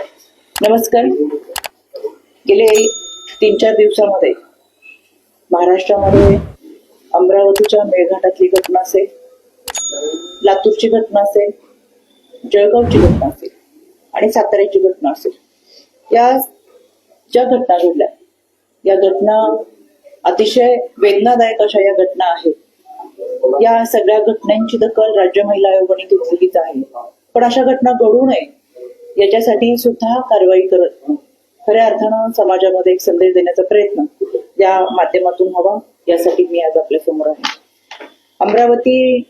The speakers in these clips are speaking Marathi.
नमस्कार. गेले तीन चार दिवसामध्ये महाराष्ट्रामध्ये अमरावतीच्या मेळघाटातली घटना असेल लातूरची घटना असेल जळगावची घटना असेल आणि साताऱ्याची घटना असेल. या ज्या घटना घडल्या या घटना अतिशय वेदनादायक अशा या घटना आहेत. या सगळ्या घटनांची दखल राज्य महिला आयोगाने घेतलेलीच आहे. पण अशा घटना घडू नये याच्यासाठी सुद्धा कारवाई करत खऱ्या अर्थानं समाजामध्ये एक संदेश देण्याचा प्रयत्न या माध्यमातून हवा यासाठी मी आज आपल्यासमोर आहे. अमरावती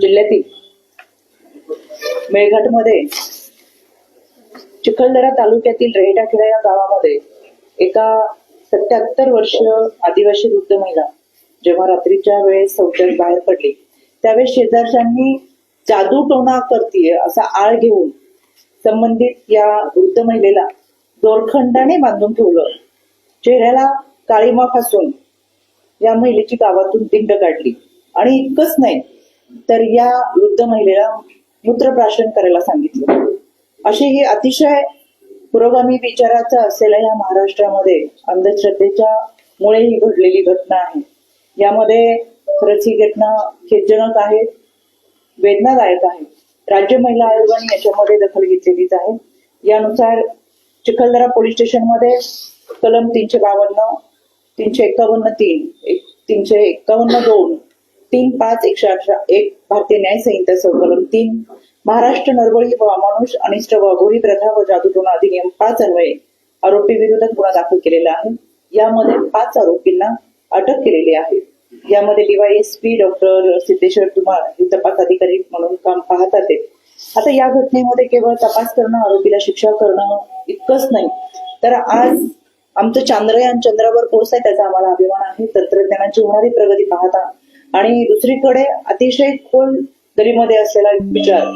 जिल्ह्यातील मेळघाटमध्ये चिखलदरा तालुक्यातील रेहटाखेडा या गावामध्ये एका सत्याहत्तर वर्ष आदिवासी वृद्ध महिला जेव्हा रात्रीच्या वेळेस शौचास बाहेर पडली त्यावेळेस शेजारच्यांनी जादू टोणा करतीये असा आळ घेऊन संबंधित या वृद्ध महिलेला दोरखंडाने बांधून ठेवलं. चेहऱ्याला काळीमा फासून या महिलेची गावातून दिंड काढली. आणि इतकंच नाही तर या वृद्ध महिलेला मूत्रप्राशन करायला सांगितलं. अशी ही अतिशय पुरोगामी विचाराचं असलेल्या या महाराष्ट्रामध्ये अंधश्रद्धेच्या मुळे ही घडलेली घटना आहे. यामध्ये खरंच ही घटना खेदजनक आहे वेदनादायक आहे. राज्य महिला आयोगाने याच्यामध्ये दखल घेतलेलीच आहे. यानुसार चिखलदरा पोलीस स्टेशनमध्ये कलम तीनशे बावन्न तीनशे एकावन्न तीन एक तीनशे एकावन्न दोन तीन पाच एकशे अठरा एक भारतीय न्याय संहिता कलम तीन महाराष्ट्र नरबळी व अमानुष अनिष्ट व अघोरी प्रथा व जादूटोणा अधिनियम पाच अन्वये आरोपी विरोधात गुन्हा दाखल केलेला आहे. यामध्ये पाच आरोपींना अटक केलेली आहे. यामध्ये डीवायएसपी डॉक्टर सिद्धेश्वर कुमार हे तपास अधिकारी म्हणून काम पाहतात आता या घटनेमध्ये केवळ तपास करणं आरोपीला शिक्षा करणं इतकंच नाही. तर आज आमचं चांद्रयान चंद्रावर पोहोचतंय त्याचा आम्हाला अभिमान आहे. तंत्रज्ञानाची होणारी प्रगती पाहता. आणि दुसरीकडे अतिशय खोल दरीमध्ये असलेला विचार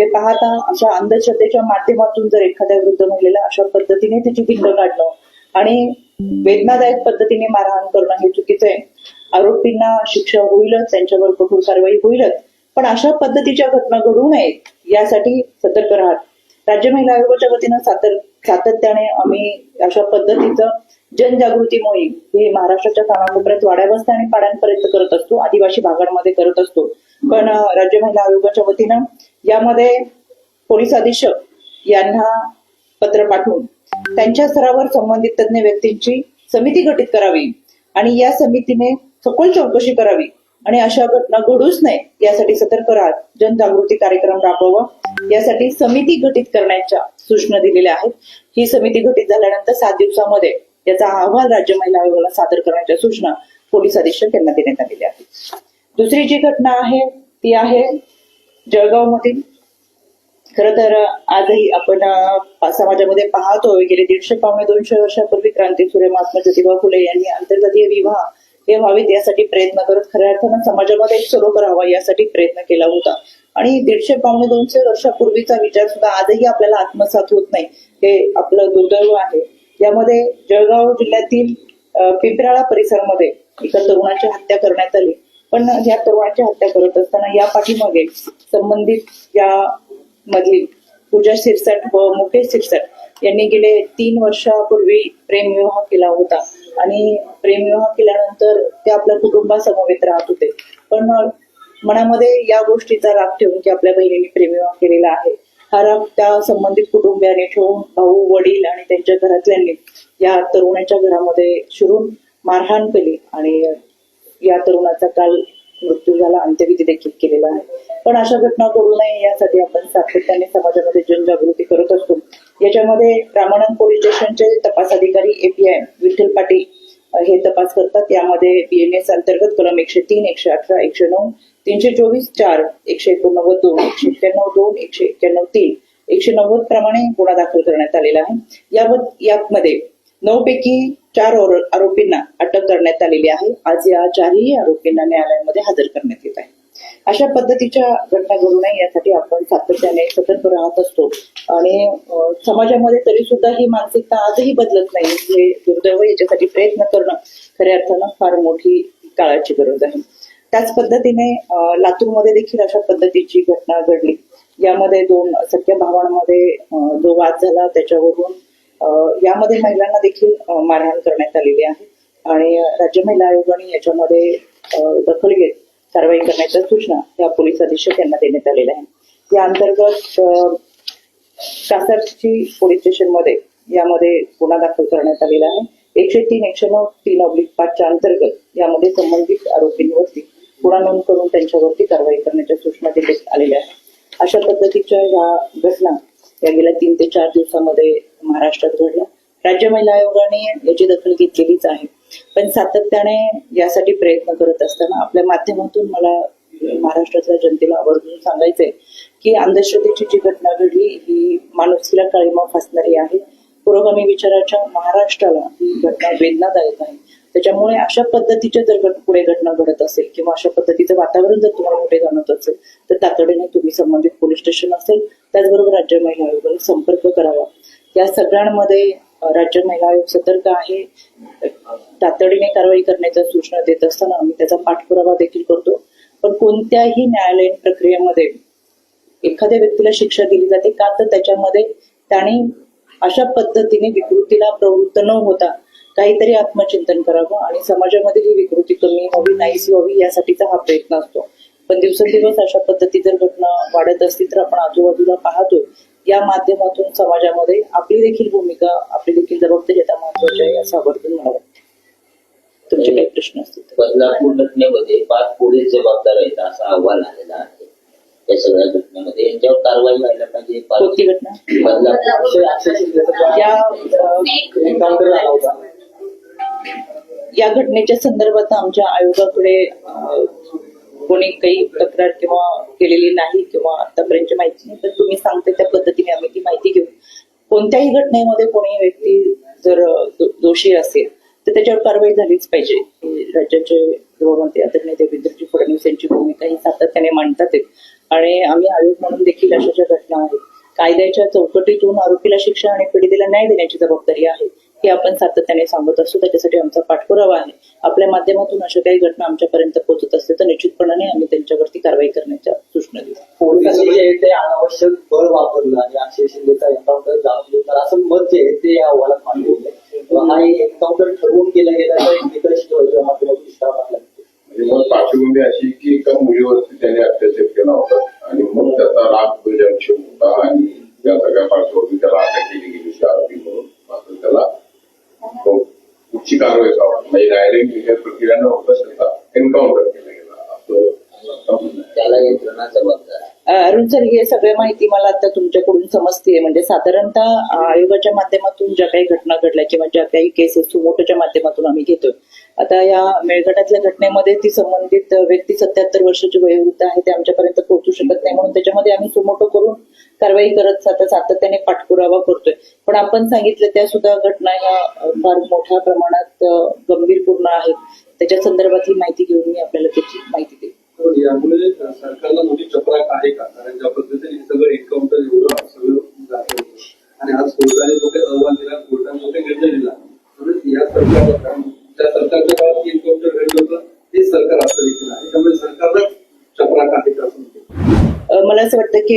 हे पाहता अशा अंधश्रद्धेच्या माध्यमातून जर एखाद्या वृद्ध महिलेला अशा पद्धतीने तिची भिंड काढणं आणि वेदनादायक पद्धतीने मारहाण करणं हे चुकीचं आहे. आरोपींना शिक्षा होईलच त्यांच्यावर कठोर कारवाई होईलच. पण अशा पद्धतीच्या घटना घडू नयेत यासाठी सतर्क राहत राज्य महिला आयोगाच्या वतीनं सातत्याने आम्ही अशा पद्धतीचं जनजागृती मोहीम ही महाराष्ट्राच्या कानाकोपऱ्यात वाड्या आणि पाड्यांपर्यंत करत असतो आदिवासी भागांमध्ये करत असतो. पण राज्य महिला आयोगाच्या वतीनं यामध्ये पोलीस अधीक्षक यांना पत्र पाठवून त्यांच्या स्तरावर संबंधित तज्ञ व्यक्तींची समिती गठीत करावी. आणि या समितीने सखोल चौकशी करावी? आणि अशा घटना घडूच नये यासाठी सतर्क राहत जनजागृती कार्यक्रम राबवा यासाठी समिती गठीत करण्याच्या सूचना दिलेल्या आहेत. ही समिती गठीत झाल्यानंतर सात दिवसामध्ये याचा अहवाल राज्य महिला आयोगाला सादर करण्याच्या सूचना पोलीस अधीक्षक यांना देण्यात आलेल्या आहेत. दुसरी जी घटना आहे ती आहे जळगाव मधील खर तर आजही आपण समाजामध्ये पाहतोय गेले दीडशे पावणे दोनशे वर्षापूर्वी क्रांतीसूर्य महात्मा ज्योतिबा फुले यांनी आंतरजातीय विवाह हे व्हावेत यासाठी प्रयत्न करत खऱ्या अर्थानं समाजामध्ये एक सरोवर हवा यासाठी प्रयत्न केला होता. आणि दीडशे पावणे दोनशे वर्षापूर्वीचा विचार सुद्धा आजही आपल्याला आत्मसात होत नाही. हे आपलं दुर्दैव आहे. यामध्ये जळगाव जिल्ह्यातील पिंपराळा परिसरामध्ये एका तरुणाची हत्या करण्यात आली. पण या तरुणाची हत्या करत असताना या पाठीमागे संबंधित या मधील पूजा शिरसाट व मुकेश शिरसाट यांनी गेले तीन वर्षापूर्वी प्रेमविवाह केला होता. आणि प्रेमविवाह केल्यानंतर ते आपल्या कुटुंबासमवेत राहत होते. पण मनामध्ये या गोष्टीचा राग ठेवून की आपल्या बहिणीने प्रेमविवाह केलेला आहे. हा राग त्या संबंधित कुटुंबियाने ठेवून भाऊ वडील आणि त्यांच्या घरातल्यांनी या तरुणाच्या घरामध्ये शिरून मारहाण केली. आणि या तरुणाचा काल मृत्यू झाला अंत्यविधी देखील केलेला आहे. पण अशा घटना घडू नये यासाठी आपण सातत्याने समाजामध्ये जनजागृती करत असतो. याच्यामध्ये रामानंद पोलीस स्टेशनचे तपास अधिकारी एपीआय विठ्ठल पाटील हे तपास करतात. यामध्ये बीएनएस अंतर्गत कलम एकशे तीन एकशे अठरा एकशे नऊ तीनशे चोवीस चार एकशे एकोणनव्वद दोन एकशे एक्क्याण्णव दोन एकशे एक्क्याण्णव तीन एकशे नव्वद प्रमाणे गुन्हा दाखल करण्यात आलेला आहे. याबद यामध्ये नऊ पैकी चार आरोपींना अटक करण्यात आलेली आहे. आज या चारही आरोपींना न्यायालयामध्ये हजर करण्यात येत आहे. अशा पद्धतीच्या घटना घडू नये यासाठी आपण सातत्याने सतर्क राहत असतो. आणि समाजामध्ये तरी सुद्धा ही मानसिकता आजही बदलत नाही. हे दुर्दैव याच्यासाठी प्रयत्न करणं खऱ्या अर्थानं फार मोठी काळाची गरज आहे. त्याच पद्धतीने लातूरमध्ये देखील अशा पद्धतीची घटना घडली. यामध्ये दोन सख्या भावांमध्ये जो वाद झाला त्याच्यावरून यामध्ये महिलांना देखील मारहाण करण्यात आलेली आहे. आणि राज्य महिला आयोगाने याच्यामध्ये दखल घेत कारवाई करण्याच्या सूचना या पोलीस अधीक्षक यांना देण्यात आलेल्या आहेत. या अंतर्गत कासारची पोलीस स्टेशनमध्ये यामध्ये गुन्हा दाखल करण्यात आलेला आहे. एकशे तीन एकशे नऊ तीन अब्लिक पाचच्या अंतर्गत यामध्ये संबंधित आरोपींवरती गुन्हा नोंद करून त्यांच्यावरती कारवाई करण्याच्या सूचना देण्यात आलेल्या आहेत. अशा पद्धतीच्या ह्या घटना या गेल्या तीन ते चार दिवसामध्ये महाराष्ट्रात घडल्या राज्य महिला आयोगाने याची दखल घेतलेलीच आहे. पण सातत्याने यासाठी प्रयत्न करत असताना आपल्या माध्यमातून मला महाराष्ट्रातल्या जनतेला आवर्जून सांगायचंय की अंधश्रद्धेची जी घटना घडली ही माणुसकीला काळीमा फासणारी आहे. पुरोगामी विचाराच्या महाराष्ट्राला ही घटना वेदनादायक आहे. त्याच्यामुळे अशा पद्धतीच्या जर पुढे घटना घडत असेल किंवा अशा पद्धतीचं वातावरण जर तुम्हाला कुठे जाणवत असेल तर तातडीने तुम्ही संबंधित पोलीस स्टेशन असेल त्याचबरोबर राज्य महिला आयोगाला संपर्क करावा. या सगळ्यांमध्ये राज्य महिला आयोग सतर्क आहे. तातडीने कारवाई करण्याच्या सूचना देत असताना आम्ही त्याचा पाठपुरावा देखील करतो. पण कोणत्याही न्यायालयीन प्रक्रियेमध्ये एखाद्या व्यक्तीला शिक्षा दिली जाते का तर त्याच्यामध्ये त्याने अशा पद्धतीने विकृतीला प्रवृत्त न होता काहीतरी आत्मचिंतन करावं आणि समाजामध्ये ही विकृती कमी व्हावी नाहीशी व्हावी यासाठीचा हा प्रयत्न असतो. पण दिवसेंदिवस अशा पद्धती जर घटना वाढत असतील तर आपण आजूबाजूला पाहतोय या माध्यमातून समाजामध्ये आपली देखील भूमिका आपली देखील जबाबदारी आता महत्वाची आहे असं आवर्जून मला वाटतं. तुमचे काही प्रश्न असतील. बदलापूर घटनेमध्ये पाच पोलीस जबाबदार आहेत असा अहवाल आलेला आहे. या सगळ्या घटनेमध्ये यांच्यावर कारवाई व्हायला पाहिजे. कोणती घटना? बदलापूर. या घटनेच्या संदर्भात आमच्या आयोगाकडे कोणी काही तक्रार किंवा केलेली नाही किंवा आतापर्यंतची माहिती नाही तर तुम्ही सांगते त्या पद्धतीने आम्ही ती माहिती घेऊ. कोणत्याही घटनेमध्ये कोणी व्यक्ती जर दोषी असेल तर त्याच्यावर कारवाई झालीच पाहिजे. राज्याचे गृहमंत्री आदरणीय देवेंद्रजी फडणवीस यांची भूमिका ही सातत्याने मांडतात. आहेत. आणि आम्ही आयोग म्हणून देखील अशा ज्या घटना आहेत कायद्याच्या चौकटीतून आरोपीला शिक्षा आणि पीडितेला न्याय देण्याची जबाबदारी आहे. हे आपण सातत्याने सांगत असतो. त्याच्यासाठी आमचा पाठपुरावा आहे. आपल्या माध्यमातून अशा काही घटना आमच्यापर्यंत पोहोचत असते तर निश्चितपणाने आम्ही त्यांच्यावरती कारवाई करण्याच्या सूचना देऊ. पोलिसांनी जे आहे ते अनावश्यक बळ वापरलं आणि अक्षय शिंदेचा एन्काउंटर जाणून घेतला असं मत जे आहे ते या अहवालात मांडले होते. हा एन्काउंटर ठरवून केला गेल्याचा एक निकष या माध्यमातून दिसता लागला पार्श्वभूमी अशी की एका मुलीवरती त्याने अत्याचार केला होता आणि मग त्याचा राग होता आणि या सगळ्या पार्श्वभूमी त्याला अटक केली गेली होती आरोपी म्हणून मात्र त्याला पुढची कारवाई म्हणजे विचार प्रक्रिया न होता त्याचा एन्काउंटर केला. त्याला यंत्रणा जबाबदार अरुण सर हे सगळे माहिती मला आता तुमच्याकडून समजतीये. म्हणजे साधारणतः आयोगाच्या माध्यमातून ज्या काही घटना घडल्या किंवा ज्या काही केसेस सुमोटोच्या माध्यमातून आम्ही घेतोय आता या मेळघाटातल्या घटनेमध्ये ती संबंधित व्यक्ती सत्याहत्तर वर्षाची वयोवृद्ध आहे. ते आमच्यापर्यंत पोहोचू शकत नाही. म्हणून त्याच्यामध्ये आम्ही सुमोटो करून कारवाई करत आता सातत्याने पाठपुरावा करतोय. पण आपण सांगितलं त्या सुद्धा घटना ह्या फार मोठ्या प्रमाणात गंभीरपूर्ण आहेत. त्याच्या संदर्भातली माहिती घेऊन मी आपल्याला त्याची माहिती देईन. यामुळे सरकारला मोठी चपराक आहे का? कारण ज्या पद्धतीने सगळं एन्काउंटर एवढं सगळं जातं आणि आज कोर्टाने जो काही अहवाल दिला कोर्टाने जो काही निर्णय दिला या सरकारला त्या सरकारच्या काळात एन्काउंटर घडलं होतं ते सरकार असं देखील आहे. त्यामुळे सरकारला मला असं वाटतं की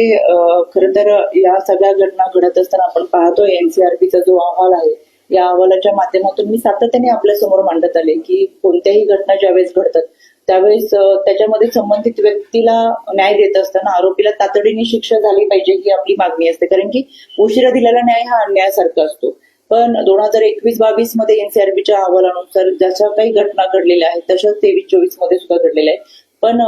खर तर या सगळ्या घटना घडत असताना आपण पाहतो एनसीआरपीचा जो अहवाल आहे या अहवालाच्या माध्यमातून मी सातत्याने आपल्यासमोर मांडत आले की कोणत्याही घटना ज्यावेळेस घडतात त्यावेळेस त्याच्यामध्ये संबंधित व्यक्तीला न्याय देत असताना आरोपीला तातडीने शिक्षा झाली पाहिजे ही आपली मागणी असते. कारण की उशिरा दिलेला न्याय हा अन्यायासारखा असतो. पण दोन हजार एकवीस बावीसमध्ये एनसीआरबीच्या अहवालानुसार जशा काही घटना घडलेल्या आहेत तशाच तेवीस चोवीसमध्ये सुद्धा घडलेल्या आहेत. पण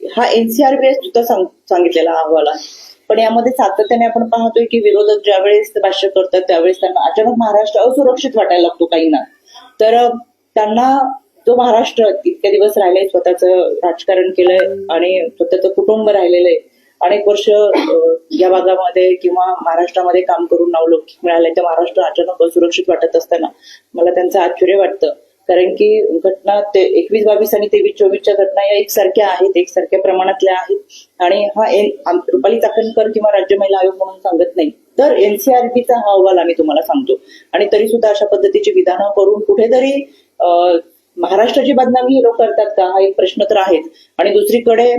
हा एनसीआरबीएस सुद्धा सांगितलेला अहवाल आहे. पण यामध्ये सातत्याने आपण पाहतोय की विरोधक ज्यावेळेस भाष्य करतात त्यावेळेस त्यांना अचानक महाराष्ट्र असुरक्षित वाटायला लागतो काहींना तर त्यांना जो महाराष्ट्र इतके दिवस राहिलाय स्वतःचं राजकारण केलंय आणि स्वतःचं कुटुंब राहिलेलं आहे. अनेक वर्ष या भागामध्ये किंवा महाराष्ट्रामध्ये काम करून नावलौकिक मिळालंय तर महाराष्ट्र अचानक असुरक्षित वाटत असताना मला त्यांचं आश्चर्य वाटतं. कारण की घटना ते एकवीस बावीस आणि तेवीस चोवीसच्या घटना या एकसारख्या आहेत एकसारख्या प्रमाणातल्या आहेत. आणि हा एन रुपाली चाकणकर किंवा राज्य महिला आयोग म्हणून सांगत नाही. तर एनसीआरपीचा हा अहवाल आम्ही तुम्हाला सांगतो. आणि तरी सुद्धा अशा पद्धतीची विधानं करून कुठेतरी अं, महाराष्ट्राची बदनामी हे लोक करतात का? हा एक प्रश्न तर आहेच. आणि दुसरीकडे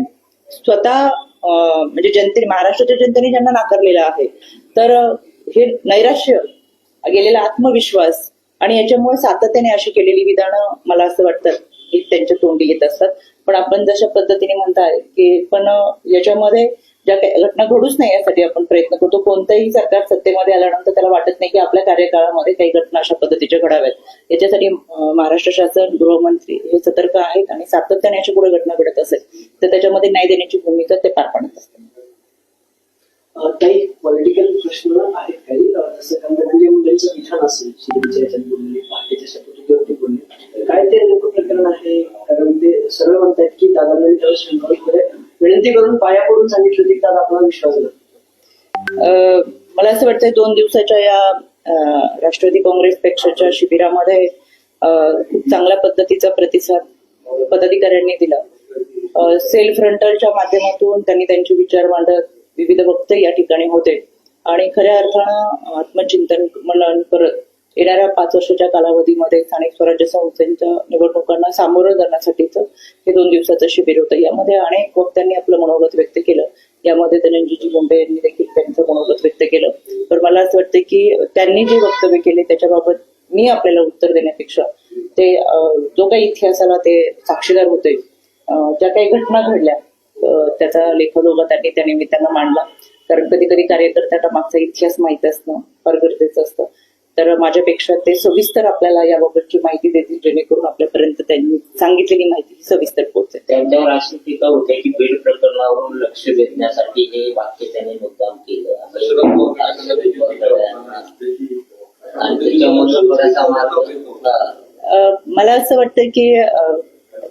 स्वतः अं, म्हणजे जनतेने महाराष्ट्राच्या जनतेने ज्यांना नाकारलेलं आहे तर हे नैराश्य गेलेला आत्मविश्वास आणि याच्यामुळे सातत्याने अशी केलेली विधानं मला असं वाटतं की त्यांच्या तोंडी येत असतात. पण आपण जशा पद्धतीने म्हणताय की पण याच्यामध्ये ज्या काही घटना घडूच नाही यासाठी आपण प्रयत्न करतो. कोणतंही सरकार सत्तेमध्ये आल्यानंतर त्याला वाटत नाही की आपल्या कार्यकाळामध्ये काही घटना अशा पद्धतीच्या घडाव्यात. याच्यासाठी महाराष्ट्र शासन गृहमंत्री हे सतर्क आहेत आणि सातत्याने अशा पुढे घटना घडत असेल तर त्याच्यामध्ये न्याय देण्याची भूमिका ते पार पाडत असतात. काही पॉलिटिकल प्रश्न आहेत काही. जसं म्हणजे मुंबईचं विधान असेल शिर्डीच्या याच्यात बोलले पहाटेच्या शपथविधीवरती बोलले. काय ते नेमकं प्रकरण आहे? कारण ते सरळ म्हणतात की दादांनी त्यावेळेस स्वयंपाकमध्ये विनंती करून पाया पडून सांगितलं की दादा आपला विश्वास मला असं वाटतंय दोन दिवसाच्या या राष्ट्रवादी काँग्रेस पक्षाच्या शिबिरामध्ये खूप चांगल्या पद्धतीचा प्रतिसाद पदाधिकाऱ्यांनी दिला. सेल फ्रंटलच्या माध्यमातून त्यांनी त्यांचे विचार मांडत विविध वक्ते या ठिकाणी होते. आणि खऱ्या अर्थानं आत्मचिंतन मनन करत येणाऱ्या पाच वर्षाच्या कालावधीमध्ये स्थानिक स्वराज्य संस्थेच्या निवडणुकांना सामोरं जाण्यासाठीचं हे दोन दिवसाचं शिबिर होतं. यामध्ये अनेक वक्त्यांनी आपलं मनोगत व्यक्त केलं. यामध्ये धनंजयजी मुंडे यांनी देखील त्यांचं मनोगत व्यक्त केलं. तर मला असं वाटतं की त्यांनी जे वक्तव्य केले त्याच्याबाबत मी आपल्याला उत्तर देण्यापेक्षा ते जो काही इतिहासाला ते साक्षीदार होते ज्या काही घटना घडल्या त्याचा लेखोजोगा त्यांनी त्या निमित्तानं मांडला. कारण कधी कधी कार्यकर्त्यांना मागचा इतिहास माहीत असणं फार गरजेचं असतं. तर माझ्यापेक्षा ते सविस्तर आपल्याला याबाबतची माहिती देतील जेणेकरून आपल्यापर्यंत त्यांनी सांगितलेली माहिती सविस्तर पोहोचेल. त्यांच्यावर अशी टीका होते की बीड प्रकरणावरून लक्ष वेधण्यासाठी हे वाक्य त्यांनी मुद्दाम केलं. मला असं वाटतं की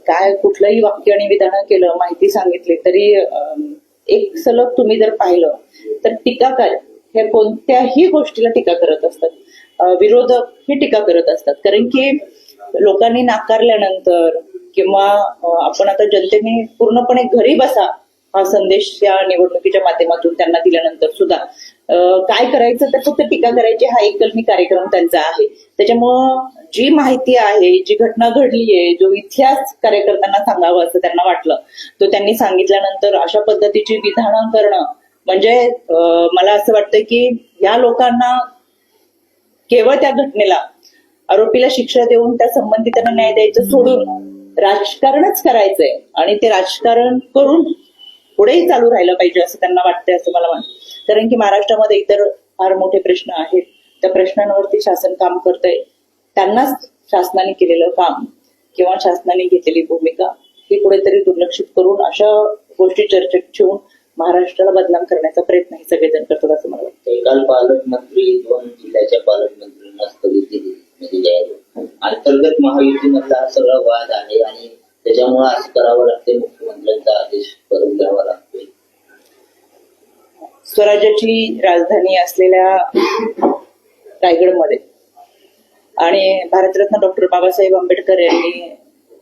काय कुठलंही वाक्य आणि विधान केलं माहिती सांगितली तरी एक सलग तुम्ही जर पाहिलं तर टीकाकार हे कोणत्याही गोष्टीला टीका करत असतात. विरोधक हे टीका करत असतात. कारण की लोकांनी नाकारल्यानंतर किंवा आपण आता जनतेने पूर्णपणे घरी बसा हा संदेश त्या निवडणुकीच्या माध्यमातून त्यांना दिल्यानंतर सुद्धा. काय करायचं तर फक्त टीका करायची हा एकलमी कार्यक्रम त्यांचा आहे. त्याच्यामुळं जी माहिती आहे जी घटना घडली आहे जो इतिहास कार्यकर्त्यांना सांगावा असं त्यांना वाटलं तो त्यांनी सांगितल्यानंतर अशा पद्धतीची विधानं करणं म्हणजे मला असं वाटतं की या लोकांना केवळ त्या घटनेला आरोपीला शिक्षा देऊन त्या संबंधितांना न्याय द्यायचं सोडून राजकारणच करायचंय आणि ते राजकारण करून पुढेही चालू राहिलं पाहिजे असं त्यांना वाटतंय असं मला वाटतं. कारण की महाराष्ट्रामध्ये इतर फार मोठे प्रश्न आहेत. त्या प्रश्नांवरती शासन काम करतंय. त्यांनाच शासनाने केलेलं काम किंवा शासनाने घेतलेली भूमिका ही कुठेतरी दुर्लक्षित करून अशा गोष्टी चर्चेत ठेवून महाराष्ट्राला बदनाम करण्याचा प्रयत्न हे सगळेजण करतात असं मला वाटतं काल पालकमंत्री दोन जिल्ह्याच्या पालकमंत्र्यांना स्थगित दिली. म्हणजे अंतर्गत महायुतीमधला हा सगळा वाद आहे आणि त्याच्यामुळे असं करावं लागते मुख्यमंत्र्यांचा आदेश करून द्यावा लागतोय. स्वराज्याची राजधानी असलेल्या रायगडमध्ये. आणि भारतरत्न डॉक्टर बाबासाहेब आंबेडकर यांनी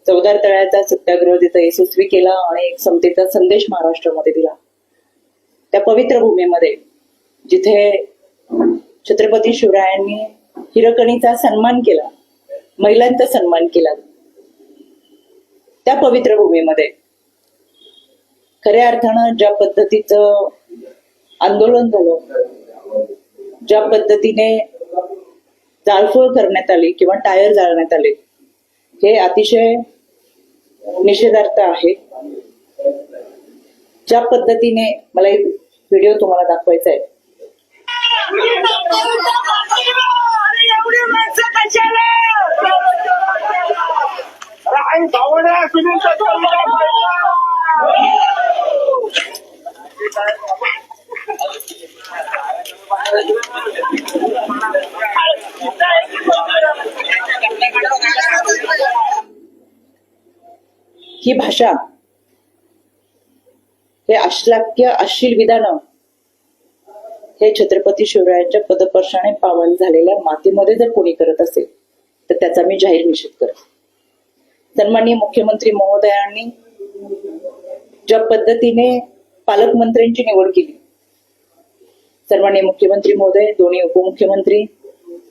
चौदार तळ्याचा सत्याग्रह तिथं यशस्वी केला आणि एक समतेचा संदेश महाराष्ट्रामध्ये दिला. त्या पवित्र भूमीमध्ये जिथे छत्रपती शिवरायांनी हिरकणीचा सन्मान केला महिलांचा सन्मान केला. त्या पवित्र भूमीमध्ये. खऱ्या अर्थानं ज्या पद्धतीचं आंदोलन झालं ज्या पद्धतीने जाळपोळ करण्यात आली किंवा टायर जाळण्यात आले हे अतिशय निषेधार्थ आहे. ज्या पद्धतीने मला एक व्हिडिओ तुम्हाला दाखवायचा आहे. सुनील ही भाषा हे अश्लाक्य अश्लील विधानं हे छत्रपती शिवरायांच्या पदपर्शाने पावन झालेल्या मातीमध्ये जर कोणी करत असेल तर त्याचा मी जाहीर निषेध करतो. सन्माननीय मुख्यमंत्री महोदयांनी ज्या पद्धतीने पालकमंत्र्यांची निवड केली. सन्माननीय मुख्यमंत्री महोदय दोन्ही उपमुख्यमंत्री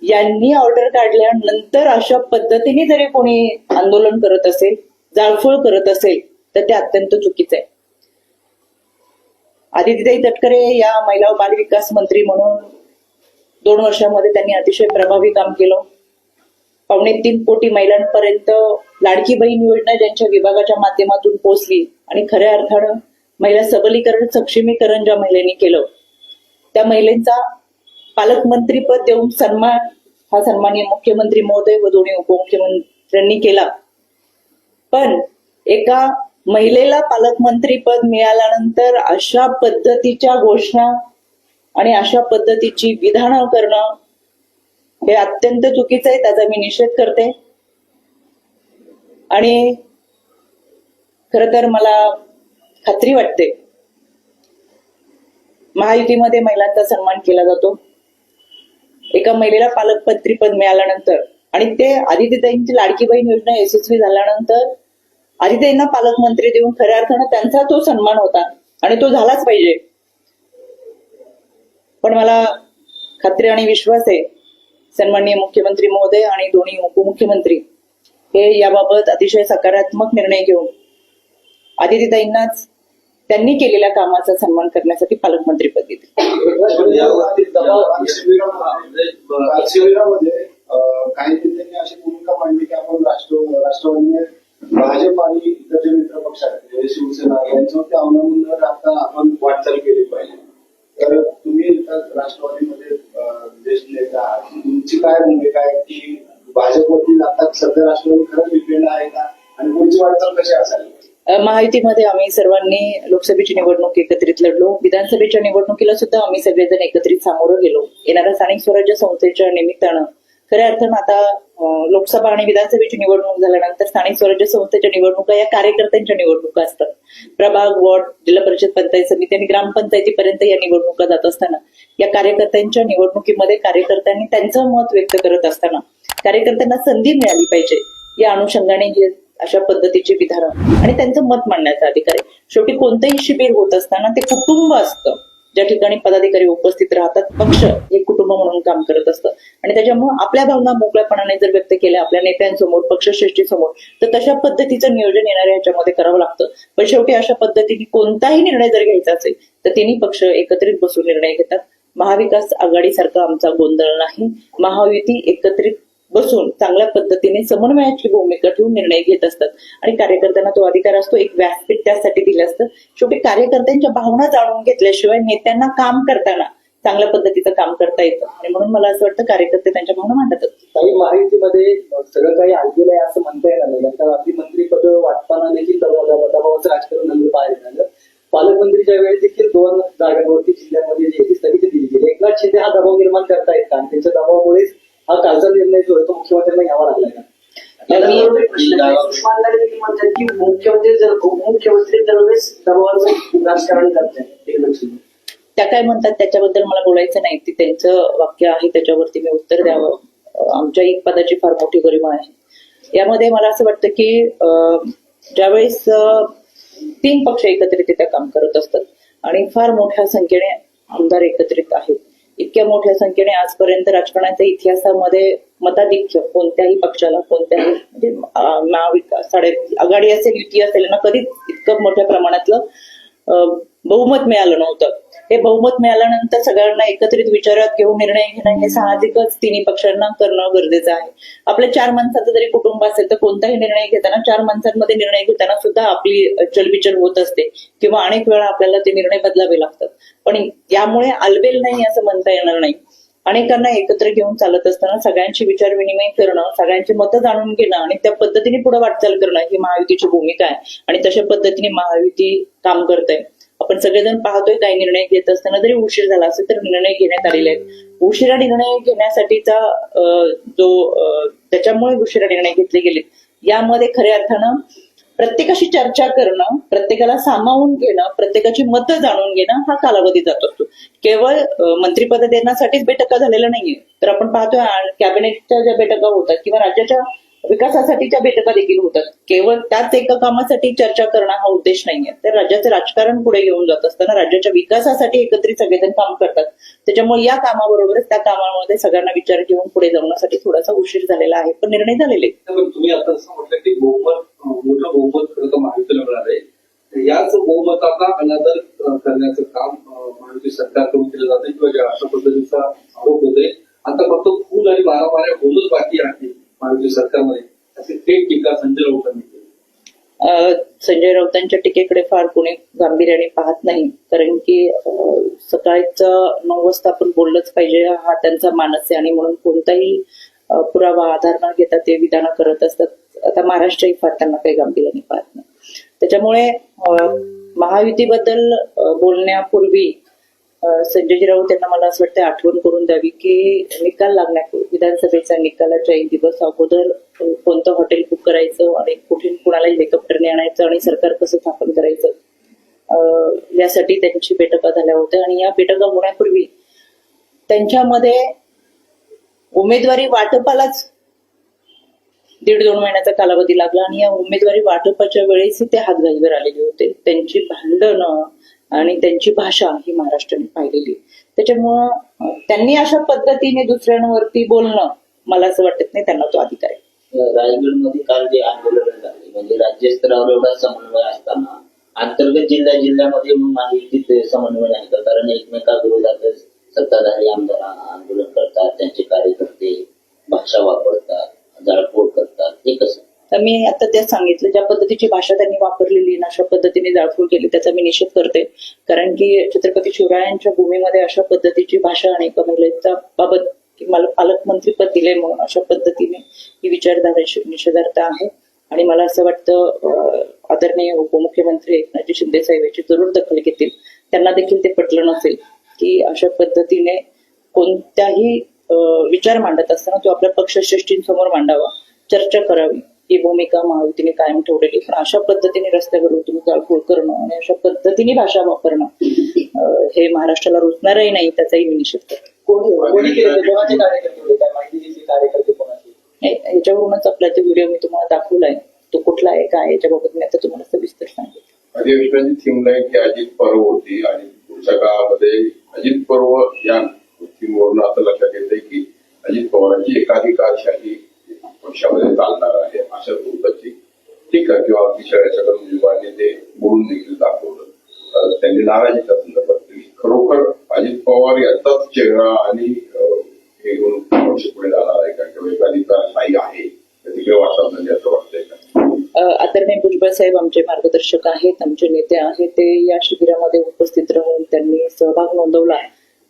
यांनी ऑर्डर काढल्यानंतर अशा पद्धतीने जरी कोणी आंदोलन करत असेल जाळफोळ करत असेल तर ते अत्यंत चुकीचं आहे. आदित्यताई तटकरे या महिला व बाल विकास मंत्री म्हणून दोन वर्षामध्ये त्यांनी अतिशय प्रभावी काम केलं. पावणे तीन कोटी महिलांपर्यंत लाडकी बहीण योजना ज्यांच्या विभागाच्या माध्यमातून पोहोचली आणि खऱ्या अर्थानं महिला सबलीकरण सक्षमीकरण ज्या महिलेने केलं त्या महिलेचा पालकमंत्रीपद देऊन सन्मान हा सन्माननीय मुख्यमंत्री महोदय व दोन्ही उपमुख्यमंत्र्यांनी केला. पण एका महिलेला पालकमंत्री पद मिळाल्यानंतर अशा पद्धतीच्या घोषणा आणि अशा पद्धतीची विधानं करणं हे अत्यंत चुकीचं आहे त्याचा मी निषेध करते. आणि खर तर मला खात्री वाटते. महायुतीमध्ये महिलांचा सन्मान केला जातो. एका महिलेला पालकपत्री पद मिळाल्यानंतर आणि ते आदित्यताईंची लाडकी बहीण योजना यशस्वी झाल्यानंतर आदित्यताईंना पालकमंत्री देऊन खऱ्या अर्थानं त्यांचा तो सन्मान होता आणि तो झालाच पाहिजे. पण मला खात्री आणि विश्वास आहे सन्माननीय मुख्यमंत्री महोदय आणि दोन्ही उपमुख्यमंत्री हे याबाबत अतिशय सकारात्मक निर्णय घेऊन आदितीताईंनाच त्यांनी केलेल्या कामाचा सन्मान करण्यासाठी पालकमंत्री पद काही नेत्यांनी अशी भूमिका मांडली की आपण राष्ट्र राष्ट्रवादीने भाजप आणि इतर जे मित्र पक्ष आहेत म्हणजे शिवसेना यांच्यावरती अवलंबून न राहता आपण वाटचाल केली पाहिजे. तर तुम्ही राष्ट्रवादीमध्ये अं, ज्येष्ठ तुमची काय भूमिका आहे? की भाजपवरती आता सध्या राष्ट्रवादी खरंच विपेंड आहे का? आणि पुढची वाटचाल कशी असावी? अ, महायुतीमध्ये आम्ही सर्वांनी लोकसभेची निवडणूक एकत्रित लढलो. विधानसभेच्या निवडणुकीला सुद्धा आम्ही सगळेजण एकत्रित सामोरं गेलो. येणाऱ्या स्थानिक स्वराज्य संस्थेच्या निमित्तानं खऱ्या अर्थानं आता लोकसभा आणि विधानसभेची निवडणूक झाल्यानंतर स्थानिक स्वराज्य संस्थेच्या निवडणुका या कार्यकर्त्यांच्या निवडणुका असतात. प्रभाग वॉर्ड जिल्हा परिषद पंचायत समिती आणि ग्रामपंचायतीपर्यंत या निवडणुका जात असताना या कार्यकर्त्यांच्या निवडणुकीमध्ये कार्यकर्त्यांनी त्यांचं मत व्यक्त करत असताना कार्यकर्त्यांना संधी मिळाली पाहिजे या अनुषंगाने अशा पद्धतीची विधानं आणि त्यांचं मत मांडण्याचा अधिकार आहे. शेवटी कोणतंही शिबिर होत असताना ते कुटुंब असतं. ज्या ठिकाणी पदाधिकारी उपस्थित राहतात पक्ष हे कुटुंब म्हणून काम करत असतं. आणि त्याच्यामुळे आपल्या भावना मोकळ्यापणाने जर व्यक्त केल्या आपल्या नेत्यांसमोर पक्षश्रेष्ठीसमोर तर तशा पद्धतीचं नियोजन येणाऱ्या ह्याच्यामध्ये करावं लागतं. पण शेवटी अशा पद्धतीने कोणताही निर्णय जर घ्यायचा असेल तर तिन्ही पक्ष एकत्रित बसून निर्णय घेतात. महाविकास आघाडीसारखा आमचा गोंधळ नाही. महायुती एकत्रित बसून चांगल्या पद्धतीने समन्वयाची भूमिका ठेवून निर्णय घेत असतात. आणि कार्यकर्त्यांना तो अधिकार असतो एक व्यासपीठ त्यासाठी दिलं असतं. शेवटी कार्यकर्त्यांच्या भावना जाणून घेतल्याशिवाय नेत्यांना काम करताना चांगल्या पद्धतीचं काम करता येतं. आणि म्हणून मला असं वाटतं कार्यकर्ते त्यांच्या भावना मांडतात. काही माहितीमध्ये सगळं काही आलेलं आहे असं म्हणता येणार नाही. कारण आपली मंत्रीपद वाटताना देखील दबाव दबावाचं राजकारण झालं पाहायला झालं पालकमंत्रीच्या वेळी देखील दोन जागांवरती जिल्ह्यामध्ये जी आहे स्थगिती दिली गेली. एकनाथ शिंदे हा दबाव निर्माण करतायत का? आणि त्यांच्या दबावामुळेच हा कालचा निर्णय जो आहे तो मुख्यमंत्र्यांना घ्यावा लागला का? की मुख्यमंत्री जर उपमुख्यमंत्री दरवेळेस दबावाचं राजकारण करतात एकनाथ शिंदे त्या काय म्हणतात? त्याच्याबद्दल मला बोलायचं नाही. ते त्यांचं वाक्य आहे त्याच्यावरती मी उत्तर द्यावं. आमच्या एक पदाची फार मोठी गरिमा आहे. यामध्ये मला असं वाटतं की ज्यावेळेस तीन पक्ष एकत्रितरित्या काम करत असतात आणि फार मोठ्या संख्येने आमदार एकत्रित आहेत इतक्या मोठ्या संख्येने आजपर्यंत राजकारणाच्या इतिहासामध्ये मताधिक्य कोणत्याही पक्षाला कोणत्याही म्हणजे महाविकास आघाडी आघाडी असेल युती असेल ना कधीच इतकं मोठ्या प्रमाणातलं बहुमत मिळालं नव्हतं. हे बहुमत मिळाल्यानंतर सगळ्यांना एकत्रित विचारात घेऊन निर्णय घेणं हे साहजिकच तिन्ही पक्षांना करणं गरजेचं आहे. आपल्या चार माणसाचं जरी कुटुंब असेल तर कोणताही निर्णय घेताना चार माणसांमध्ये निर्णय घेताना सुद्धा आपली चलबिचल होत असते किंवा अनेक वेळा आपल्याला ते निर्णय बदलावे लागतात. पण यामुळे आलबेल नाही असं म्हणता येणार नाही. अनेकांना एकत्र घेऊन चालत असताना सगळ्यांची विचार विनिमय करणं सगळ्यांची मतं जाणून घेणं आणि त्या पद्धतीने पुढे वाटचाल करणं ही महायुतीची भूमिका आहे. आणि तशा पद्धतीने महायुती काम करते आपण सगळेजण पाहतोय काही निर्णय घेत असताना जरी उशीर झाला असेल तर निर्णय घेण्यात आलेले आहेत. उशिरा निर्णय घेण्यासाठीचा अं, जो अं, त्याच्यामुळे उशिरा निर्णय घेतले गेले यामध्ये खऱ्या अर्थानं प्रत्येकाशी चर्चा करणं प्रत्येकाला सामावून घेणं प्रत्येकाची मतं जाणून घेणं हा कालावधी जात असतो. केवळ मंत्रीपद मंत्रिपद देण्यासाठीच बैठका झालेल्या नाहीये. तर आपण पाहतोय कॅबिनेटच्या ज्या बैठका होतात किंवा राज्याच्या विकासासाठीच्या बैठका देखील होतात. केवळ त्याच एका कामासाठी चर्चा करणं हा उद्देश नाहीये. तर राज्याचं राजकारण पुढे घेऊन जात असताना राज्याच्या विकासासाठी एकत्रित सगळेजण काम करतात. त्याच्यामुळे या कामाबरोबरच त्या कामामध्ये सगळ्यांना विचार घेऊन पुढे जाण्यासाठी थोडासा उशीर झालेला आहे पण निर्णय झालेले तुम्ही आता असं म्हटलं की बहुमत मोठं बहुमत खरं तर आहे. याच बहुमताचा अनादर करण्याचं काम अं, महायुती सरकारकडून केलं जाते किंवा ज्या अशा पद्धतीचा आरोप होतोय. आता फक्त फूल आणि मारामाऱ्या होणंच बाकी आहे. सरकारमध्ये अशी थेट टीका संजय राऊतांनी केली. संजय राऊतांच्या टीकेकडे फार कोणी गांभीर्याने पाहत नाही. कारण की सकाळीच नऊ वाजता आपण बोललंच पाहिजे हा त्यांचा मानस आहे आणि म्हणून कोणताही पुरावा आधार न घेता ते विधानं करत असतात. आता महाराष्ट्रही फार त्यांना काही गांभीर्याने पाहत नाही. त्याच्यामुळे महायुतीबद्दल बोलण्यापूर्वी संजयजी संजय राऊत यांना मला असं वाटतं आठवण करून द्यावी की निकाल लागण्यापूर्वी विधानसभेचा निकालाच्या एक दिवस अगोदर कोणतं हॉटेल बुक करायचं आणि कुठे कुणाला हेलिकॉप्टरने आणायचं आणि सरकार कसं स्थापन करायचं यासाठी त्यांची बैठका झाल्या होत्या. आणि या बैठका होण्यापूर्वी त्यांच्यामध्ये उमेदवारी वाटपालाच दीड दोन महिन्याचा कालावधी लागला आणि या उमेदवारी वाटपाच्या वेळेस ते हातघाईवर आलेले होते. त्यांची भांडणं आणि त्यांची भाषा ही महाराष्ट्राने पाहिलेली. त्याच्यामुळं त्यांनी अशा पद्धतीने दुसऱ्यांवरती बोलणं मला असं वाटत नाही त्यांना तो अधिकार आहे. रायगडमध्ये काल जे आंदोलन झाले म्हणजे राज्यस्तरावर एवढा समन्वय असताना अंतर्गत जिल्हा जिल्ह्यामध्ये माहितीत समन्वय नाही कारण एकमेकाविरोधात सत्ताधारी आमदार आंदोलन करतात त्यांचे कार्यक्रम भाषा वापरतात जाळपोळ करतात हे कसं तर मी आता ते सांगितलं ज्या पद्धतीची भाषा त्यांनी वापरलेली ना अशा पद्धतीने जाळपोळ केली त्याचा मी निषेध करते. कारण की छत्रपती शिवरायांच्या भूमीमध्ये अशा पद्धतीची भाषा आणि एका महिलेच्या बाबत मला पालकमंत्रीपद दिले म्हणून अशा पद्धतीने ही विचारधारा निषेधार्थ आहे. आणि मला असं वाटतं आदरणीय उपमुख्यमंत्री एकनाथजी शिंदे साहेब याची जरूर दखल घेतील. त्यांना देखील ते पटलं नसेल की अशा पद्धतीने कोणत्याही विचार मांडत असताना तो आपल्या पक्षश्रेष्ठींसमोर मांडावा चर्चा करावी. ही भूमिका महायुतीने कायम ठेवलेली पण अशा पद्धतीने रस्त्यावर तुम्ही जाळपोळ करणं आणि अशा पद्धतीने भाषा वापरणं हे महाराष्ट्राला रुचणारही नाही त्याचाही मी निषेध करते. हे- ह्याच्यावरूनच आपला तो व्हिडिओ मी तुम्हाला दाखवलाय. तो कुठला आहे काय याच्याबाबत मी आता तुम्हाला सविस्तर सांगितलं अधिवेशनाची थीम की अजित पर्व होती आणि पुढच्या काळामध्ये अजित पर्व या थीमवरून असं लक्षात येते की अजित पवारांची एकाधिकारशाही पक्षामध्ये चालणार आहे अशा स्वरूपाची टीका किंवा अतिशय सगळं ते बोलून देखील दाखवलं. त्यांनी नाराजी त्या संदर्भात केली खरोखर अजित पवार यांचाच चेहरा आणि हे घेऊन पक्ष पुढे जाणार आहे का? किंवा एकाधिकारशाही आहे? तिकडे वाटत नाही असं वाटतंय का? आदरणीय भुजबळ साहेब आमचे मार्गदर्शक आहेत आमचे नेते आहेत ते या शिबिरामध्ये उपस्थित राहून त्यांनी सहभाग नोंदवला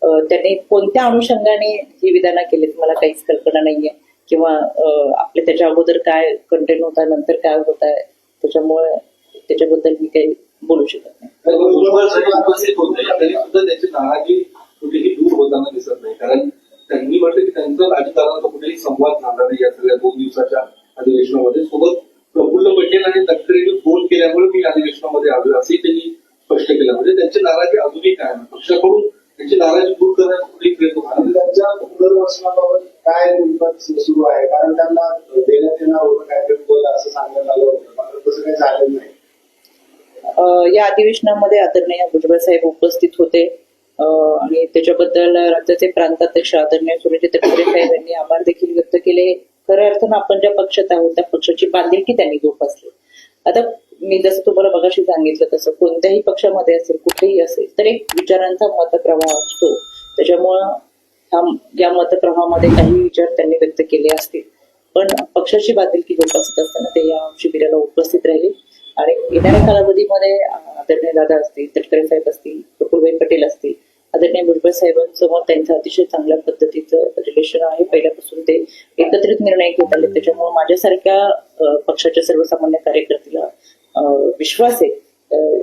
अ, त्यांनी कोणत्या अनुषंगाने ही विधानं केलीत मला काहीच कल्पना नाहीये. किंवा आपले त्याच्या अगोदर काय कंटेंट होता नंतर काय होत आहे त्याच्यामुळे त्याच्याबद्दल मी काही बोलू शकत नाही. कुठेही दूर होताना दिसत नाही. कारण त्यांनी म्हटलं की त्यांचा राजकारणाचा कुठेही संवाद झाला नाही या सगळ्या दोन दिवसाच्या अधिवेशनामध्ये. सोबत प्रफुल्ल पटेल आणि तटकरेंनी फोन केल्यामुळे मी अधिवेशनामध्ये आलो. असंही त्यांनी स्पष्ट केलं. म्हणजे त्यांची नाराजी अजूनही काय पक्षाकडून त्यांची नाराजी दूर करण्याचा कुठेही प्रयत्न झाला आणि त्यांच्या पुनर्वसनाबाबत काय सुरू आहे? कारण त्यांना देण्यात येणार होतं काहीतरी बोल असं सांगण्यात आलं होतं. मात्र तसं काही झालं नाही. या अधिवेशनामध्ये आदरणीय भुजबळ साहेब उपस्थित होते. आणि त्याच्याबद्दल राज्याचे प्रांताध्यक्ष आदरणीय सुरेश तटकरे साहेब यांनी आभार देखील व्यक्त केले. खऱ्या अर्थानं आपण ज्या पक्षात आहोत त्या पक्षाची बांधिलकी त्यांनी जोपासली? आता मी जसं तुम्हाला मगाशी सांगितलं तसं कोणत्याही पक्षामध्ये असेल कुठेही असेल तर एक विचारांचा मतप्रवाह असतो. त्याच्यामुळं ह्या- या मतप्रवाहामध्ये काही विचार त्यांनी व्यक्त केले असतील. पण पक्षाची बांधिलकी जोपासत असताना ते या शिबिराला उपस्थित राहिले. आणि येणाऱ्या कालावधीमध्ये आदरणीय दादा असतील तटकरे साहेब असतील प्रफुल्लभाई पटेल असतील आदरणीय भुजबळ साहेबांसमोर त्यांचं अतिशय चांगल्या पद्धतीचं रिलेशन आहे. पहिल्यापासून ते एकत्रित निर्णय घेत आले. त्याच्यामुळे माझ्यासारख्या पक्षाच्या सर्वसामान्य कार्यकर्त्याला विश्वास आहे.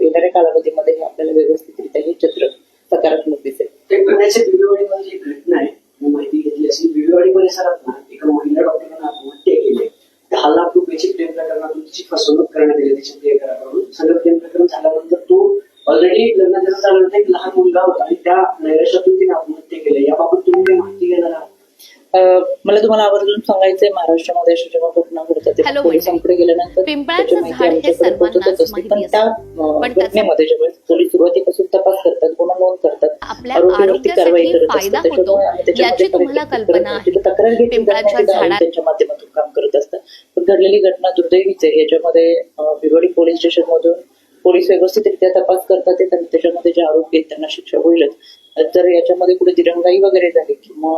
येणाऱ्या कालावधीमध्ये हे आपल्याला व्यवस्थितरित्या हे चित्र सकारात्मक दिसेल. ते पुण्याच्या बिबीवाडीमध्ये एक घटना आहे. मी माहिती घेतली असेल बिबीवाडी परिसरात ना एका महिला डॉक्टरने आत्महत्या केली. दहा लाख रुपयाची प्रेम प्रकरणातून तिची फसवणूक करण्यात आली तिच्या प्रियकराकडून. सगळं प्रेम प्रकरण झाल्यानंतर तो ऑलरेडी लग्न त्याचा झाल्यानंतर एक लहान मुलगा होता आणि त्या नैराश्यातून तिने आत्महत्या केली. याबाबत तुम्ही काही माहिती घेणार आहात? मला तुम्हाला आवर्जून सांगायचंय महाराष्ट्रामध्ये अशा जेव्हा घटना घडतात हॅलो पोलिसांकडे गेल्यानंतर पिंपळाचं झाड हे सर्वांनाच. पण माहिती त्या घटनेमध्ये ज्यावेळेस पोलीस सुरुवातीपासून तपास करतात गुन्हा नोंद करतात आपल्या आरोग्यासाठी करत फायदा असतात होतो याची तुम्हाला कल्पना. तिथं तक्रार घेतली पिंपळाच्या त्यांच्या माध्यमातून काम करत असतात. पण घडलेली घटना दुर्दैवीच आहे. याच्यामध्ये बिबडी पोलीस स्टेशन मधून पोलीस व्यवस्थितरित्या तपास करतात त्याच्यामध्ये जे आरोपी आहेत त्यांना शिक्षा होईलच. जर याच्यामध्ये कुठे दिरंगाई वगैरे झाली किंवा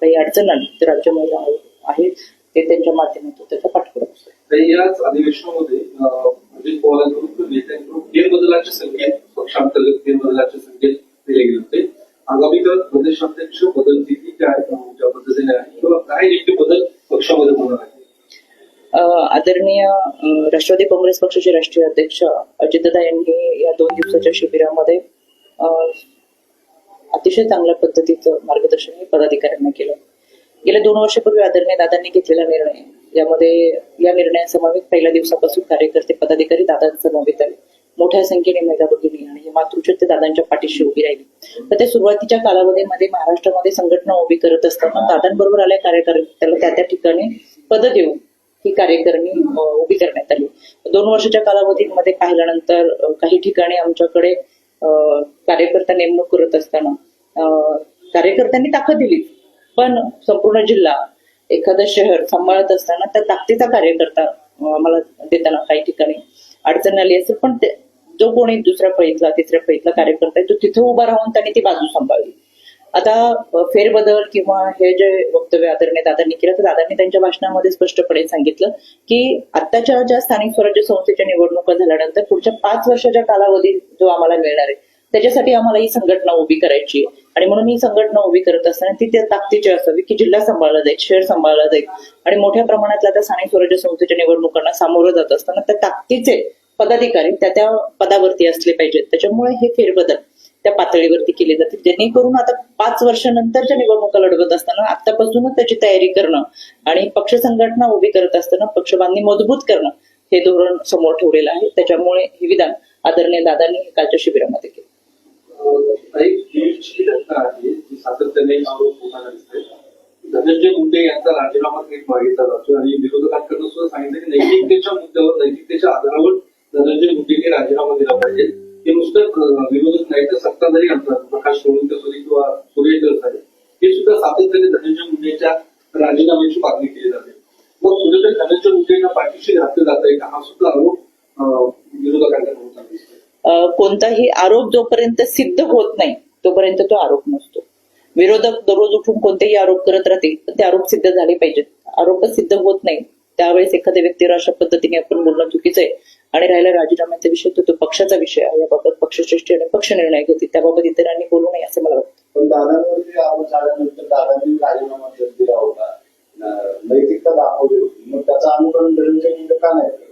काही अडचण आली तर राज्य महिला आहेत ते त्यांच्या माध्यमातून त्याचा पाठपुरावा याच अधिवेशनामध्ये अजित पवारांकडून नेत्यांकडून फेरबदलाचे संकेत पक्षांतर्गत फेरबदलाचे संकेत दिले गेले होते. आगामी काळात प्रदेशाध्यक्ष बदलतील की काय ज्या पद्धतीने आहे? किंवा काय नेमके बदल पक्षामध्ये होणार आहे आदरणीय राष्ट्रवादी काँग्रेस पक्षाचे राष्ट्रीय अध्यक्ष अजितदादा यांनी या दोन दिवसाच्या शिबिरामध्ये अं, अतिशय चांगल्या पद्धतीचं मार्गदर्शन हे पदाधिकाऱ्यांना केलं. गेल्या दोन वर्षापूर्वी आदरणीय दादांनी घेतलेला निर्णय यामध्ये या निर्णयासमवेत पहिल्या दिवसापासून कार्यकर्ते पदाधिकारी दादांसमवेत आले मोठ्या संख्येने महिला भगिनी आणि मातृशक्ती दादांच्या पाठीशी उभी राहिली. तर ते सुरुवातीच्या कालावधीमध्ये महाराष्ट्रामध्ये संघटना उभी करत असताना दादांबरोबर आल्या कार्यकर्त्याला त्या त्या ठिकाणी पद देऊन ही कार्यकारिणी उभी करण्यात आली. दोन वर्षाच्या कालावधीमध्ये पाहिल्यानंतर काही ठिकाणी आमच्याकडे कार्यकर्ता नेमणूक करत असताना कार्यकर्त्यांनी ताकद दिली पण संपूर्ण जिल्हा एखादं शहर सांभाळत असताना त्या ताकदीचा कार्यकर्ता मला आम्हाला देताना काही ठिकाणी अडचण आली असेल पण जो कोणी दुसऱ्या फळीतला तिसऱ्या फळीतला कार्यकर्ता आहे तो तिथे उभा राहून त्यांनी ती बाजू सांभाळली. आता फेरबदल किंवा हे जे वक्तव्य आदरणीय दादांनी केलं तर दादांनी त्यांच्या भाषणामध्ये स्पष्टपणे सांगितलं की आत्ताच्या ज्या स्थानिक स्वराज्य संस्थेच्या निवडणुका झाल्यानंतर पुढच्या पाच वर्षाच्या कालावधीत जो आम्हाला मिळणार आहे त्याच्यासाठी आम्हाला ही संघटना उभी करायची आहे. आणि म्हणून ही संघटना उभी करत असताना ती त्या ताकदीची असावी की जिल्हा सांभाळला जाईल शहर सांभाळला जाईल. आणि मोठ्या प्रमाणात आता स्थानिक स्वराज्य संस्थेच्या निवडणुकांना सामोरं जात असताना त्या ताकदीचे पदाधिकारी त्या त्या पदावरती असले पाहिजेत. त्याच्यामुळे हे फेरबदल त्या पातळीवरती केले जातील जेणेकरून आता पाच वर्षानंतरच्या निवडणुका लढवत असताना आतापासूनच त्याची तयारी करणं आणि पक्ष संघटना उभी करत असताना पक्षबांधणी मजबूत करणं हे धोरण समोर ठेवलेलं आहे. त्याच्यामुळे हे विधान आदरणीय दादांनी कालच्या शिबिरामध्ये केलं. अं, सातत्याने धनंजय मुंडे यांचा राजीनामा थेट मागितला जातो आणि विरोधकांकडून सुद्धा सांगितलं की नैतिकतेच्या मुद्द्यावर नैतिकतेच्या आधारावर धनंजय मुंडेंनी राजीनामा दिला पाहिजे. हे नुसतं विरोधक नाही तर सत्ताधारी आमदार प्रकाश सोळंके असू दे किंवा सुरेश साहेब हे सुद्धा सातत्याने धनंजय मुंडेच्या राजीनाम्याची मागणी केली जाते. मग कुठेतरी धनंजय मुंडेंना पाठीशी घातलं जात आहे का? हा सुद्धा आरोप अं, होता कोणताही आरोप जोपर्यंत सिद्ध होत नाही तोपर्यंत तो आरोप नसतो. विरोधक दररोज उठून कोणतेही आरोप करत राहतील पण ते आरोप सिद्ध झाले पाहिजेत. आरोप सिद्ध होत नाही. त्यावेळेस एखाद्या व्यक्तीवर अशा पद्धतीने आपण बोलणं चुकीचं आहे. आणि राहिला राजीनाम्याचा विषय तर तो पक्षाचा विषय आहे. याबाबत पक्षश्रेष्ठी आणि पक्ष निर्णय घेतील. त्याबाबत इतरांनी बोलू नये असं मला वाटतं. पण दादांवरती आरोप झाल्यानंतर दादांनी राजीनामा जर दिला होता. अं, नैतिकता दाखवली होती. मग त्याचं अनुकरण धनंजय मुंडे का नाही करत?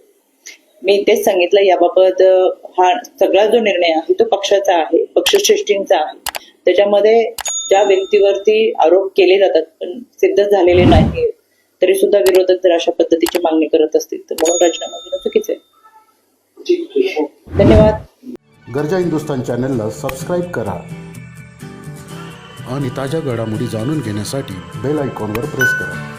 मी तेच सांगितलं याबाबत हा सगळा जो निर्णय आहे तो पक्षाचा आहे पक्षश्रेष्ठींचा आहे. त्याच्यामध्ये ज्या व्यक्तीवरती आरोप केले जातात पण सिद्ध झालेले नाही तरी सुद्धा विरोधक जर अशा पद्धतीची मागणी करत असतील तर म्हणून राजीनामा देणं चुकीचं आहे. धन्यवाद. गरजा हिंदुस्तान चॅनलला सबस्क्राईब करा आणि ताज्या घडामोडी जाणून घेण्यासाठी बेल आयकॉनवर प्रेस करा.